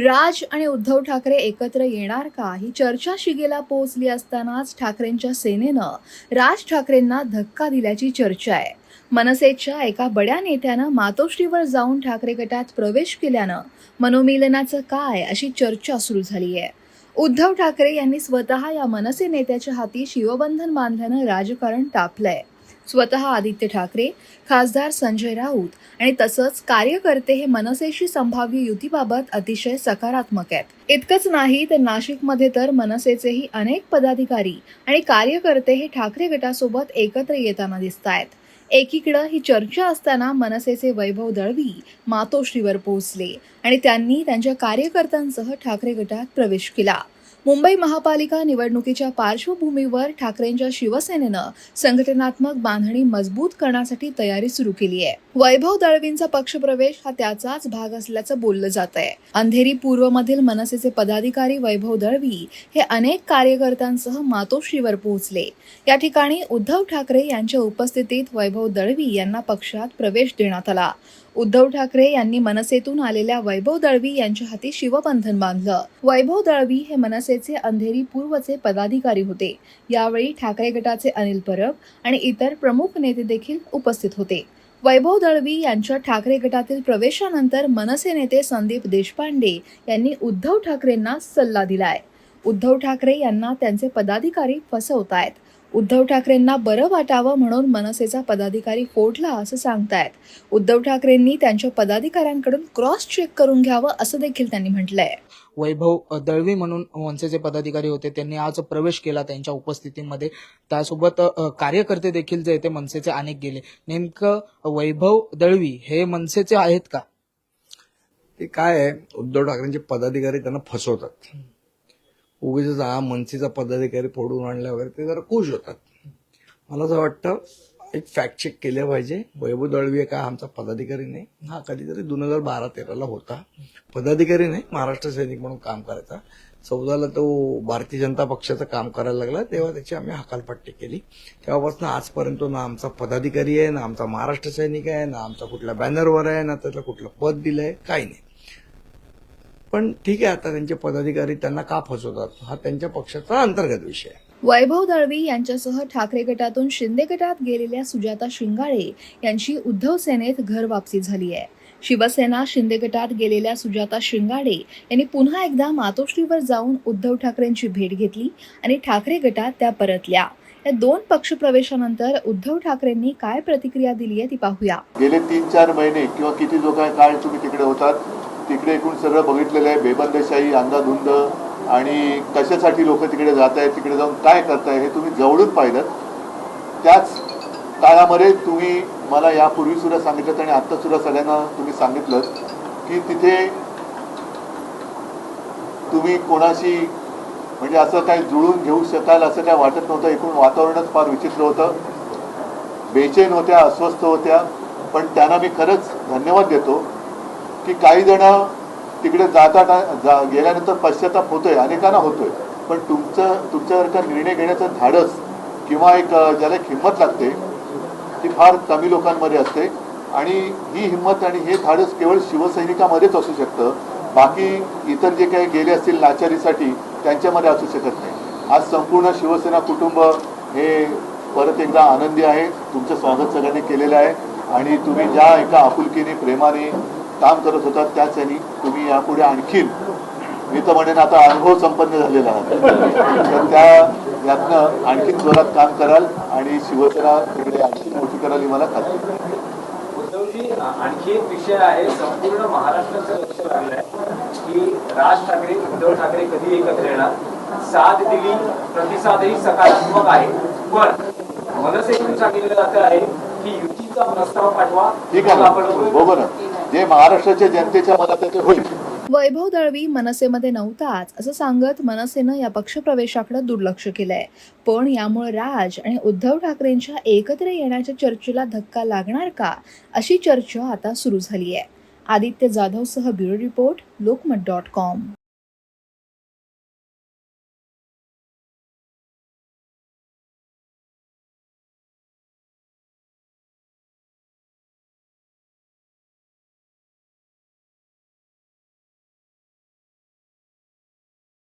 राज आणि उद्धव ठाकरे एकत्र येणार का? ही चर्चा शिगेला पोहोचली असतानाच ठाकरेंच्या सेनेनं राज ठाकरेंना धक्का दिल्याची चर्चा आहे. मनसेच्या एका बड्या नेत्यानं मातोश्रीवर जाऊन ठाकरे गटात प्रवेश केल्यानं मनोमिलनाचं काय अशी चर्चा सुरू झाली आहे उद्धव ठाकरे यांनी स्वतः या मनसे नेत्याच्या हाती शिवबंधन बांधल्यानं राजकारण तापलंय. स्वतः आदित्य ठाकरे खासदार संजय राऊत आणि तसंच कार्यकर्ते हे मनसेशी संभाव्य युतीबाबत अतिशय सकारात्मक आहेत. इतकंच नाही तर नाशिकमध्ये तर मनसेचेही अनेक पदाधिकारी आणि कार्यकर्ते हे ठाकरे गटासोबत एकत्र येताना दिसत आहेत. एकीकडं ही चर्चा असताना मनसेचे वैभव दळवी मातोश्रीवर पोहोचले आणि त्यांनी त्यांच्या कार्यकर्त्यांसह ठाकरे गटात प्रवेश केला. मुंबई महापालिका निवडणुकीच्या पार्श्वभूमीवर ठाकरेंच्या शिवसेनेनं संघटनात्मक बांधणी मजबूत करण्यासाठी तयारी सुरू केली आहे. वैभव दळवींचा पक्षप्रवेश हा त्याचाच भाग असल्याचं बोललं जात आहे अंधेरी पूर्वमधील मनसेचे पदाधिकारी वैभव दळवी हे अनेक कार्यकर्त्यांसह मातोश्रीवर पोहोचले. या ठिकाणी उद्धव ठाकरे यांच्या उपस्थितीत वैभव दळवी यांना पक्षात प्रवेश देण्यात आला. उद्धव ठाकरे यांनी मनसेतून आलेल्या वैभव दळवी यांच्या हाती शिवबंधन बांधलं. वैभव दळवी हे मनसेचे अंधेरी पूर्वचे पदाधिकारी होते. यावेळी ठाकरे गटाचे अनिल परब आणि इतर प्रमुख नेते देखील उपस्थित होते. वैभव दळवी यांच्या ठाकरे गटातील प्रवेशानंतर मनसे नेते संदीप देशपांडे यांनी उद्धव ठाकरेंना सल्ला दिलाय. उद्धव ठाकरे यांना त्यांचे पदाधिकारी फसवतायत. उद्धव ठाकरेंना बरं वाटावं म्हणून मनसेचा पदाधिकारी फोडला असं सांगतायत. उद्धव ठाकरेंनी त्यांच्या पदाधिकाऱ्यांकडून क्रॉस चेक करून घ्यावं असं देखील त्यांनी म्हटलंय. वैभव दळवी म्हणून मनसेचे पदाधिकारी होते. त्यांनी आज प्रवेश केला त्यांच्या उपस्थितीमध्ये. त्यासोबत कार्यकर्ते देखील जे ते मनसेचे अनेक गेले. नेमकं वैभव दळवी हे मनसेचे आहेत का? ते काय आहे? उद्धव ठाकरेंचे पदाधिकारी त्यांना फसवतात. उगीच हा मनसेचा पदाधिकारी फोडून आणल्या वगैरे ते जरा खुश होतात. मला असं वाटतं एक फॅक्ट चेक केलं पाहिजे. वैभव दळवी हे काय आमचा पदाधिकारी नाही? हा कधीतरी दोन हजार बारा तेराला होता. पदाधिकारी नाही महाराष्ट्र सैनिक म्हणून काम करायचा. चौदाला तो भारतीय जनता पक्षाचं काम करायला लागला तेव्हा त्याची आम्ही हकालपट्टी केली. तेव्हापासून आजपर्यंत ना आमचा पदाधिकारी आहे ना आमचा महाराष्ट्र सैनिक आहे ना आमचा कुठल्या बॅनरवर आहे ना त्याला कुठलं पद दिलं आहे काही नाही. पण ठीक आहे आता त्यांचे पदाधिकारी त्यांना का फसवतात? हा त्यांच्या पक्षाचा अंतर्गत विषय आहे. वैभव दळवी यांच्यासह ठाकरे गटातून शिंदे गटात गेलेल्या सुजाता शिंगाळे यांची उद्धव सेनेत घर वापसी झाली आहे. शिवसेना शिंदे गटात गेलेल्या सुजाता शिंगाडे यांनी पुन्हा एकदा मातोश्रीवर जाऊन उद्धव ठाकरेंची भेट घेतली आणि ठाकरे गटात त्या परतल्या. या दोन पक्षप्रवेशानंतर उद्धव ठाकरेंनी काय प्रतिक्रिया दिली आहे ती पाहूया. गेले तीन चार महिने किंवा किती जो काय काळ तुम्ही तिकडे होतात तिकडे एकूण सगळं बघितलेलं आहे. बेबंदशाही अंधाधुंद आणि कशासाठी लोक तिकडे जात आहेत तिकडे जाऊन काय करताय हे तुम्ही जवळून पाहिलं त्याच काळामध्ये तुम्ही मला यापूर्वी सुद्धा सांगितलं आणि आत्ता सुद्धा सगळ्यांना तुम्ही सांगितलं की तिथे तुम्ही कोणाशी म्हणजे असं काही जुळून घेऊ शकाल असं काय वाटत नव्हतं. एकूण वातावरणच फार विचित्र होतं. बेचैन होत्या अस्वस्थ होत्या. पण त्यांना मी खरंच धन्यवाद देतो. की काही जण तिकडे जाता जा गेल्यानंतर पश्चाताप होतोय अनेकांना होतोय. पण तुमचं तुमच्यासारखा निर्णय घेण्याचं धाडस किंवा एक ज्याला एक हिंमत लागते ती फार कमी लोकांमध्ये असते. आणि ही हिंमत आणि हे धाडस केवळ शिवसैनिकामध्येच असू शकतं. बाकी इतर जे काही गेले असतील लाचारीसाठी त्यांच्यामध्ये असू शकत नाही. आज संपूर्ण शिवसेना कुटुंब हे परत एकदा आनंदी आहे. तुमचं स्वागत सगळ्यांनी केलेलं आहे. आणि तुम्ही ज्या एका आपुलकीने प्रेमाने काम करत होता त्याच यांनी तुम्ही यापुढे आणखीन मी तर म्हणेन आता अनुभव संपन्न झालेला आहे तर त्या यातनं आणखीन जोरात काम कराल आणि शिवसेना तिकडे आणखी मोठी कराल ही मला खात्री उद्धवजी आणखी एक विषय आहे संपूर्ण महाराष्ट्राचं लक्ष लागलंय की राज ठाकरे उद्धव ठाकरे कधी एकत्र येणार? साथ दिली प्रतिसादही सकारात्मक आहे. पण मनसे सांगितलं जात आहे ठीक आहे. हो, ना जे महाराष्ट्राच्या जनतेच्या मनात ते होईल. वैभव दळवी मनसेमध्ये नव्हताच असं सांगत मनसेनं या पक्षप्रवेशाकडे दुर्लक्ष केलंय. पण यामुळे राज आणि उद्धव ठाकरेंच्या एकत्र येण्याच्या चर्चेला धक्का लागणार का अशी चर्चा आता सुरू झाली आहे Aditya जाधवसह bureau report Lokmat dot com.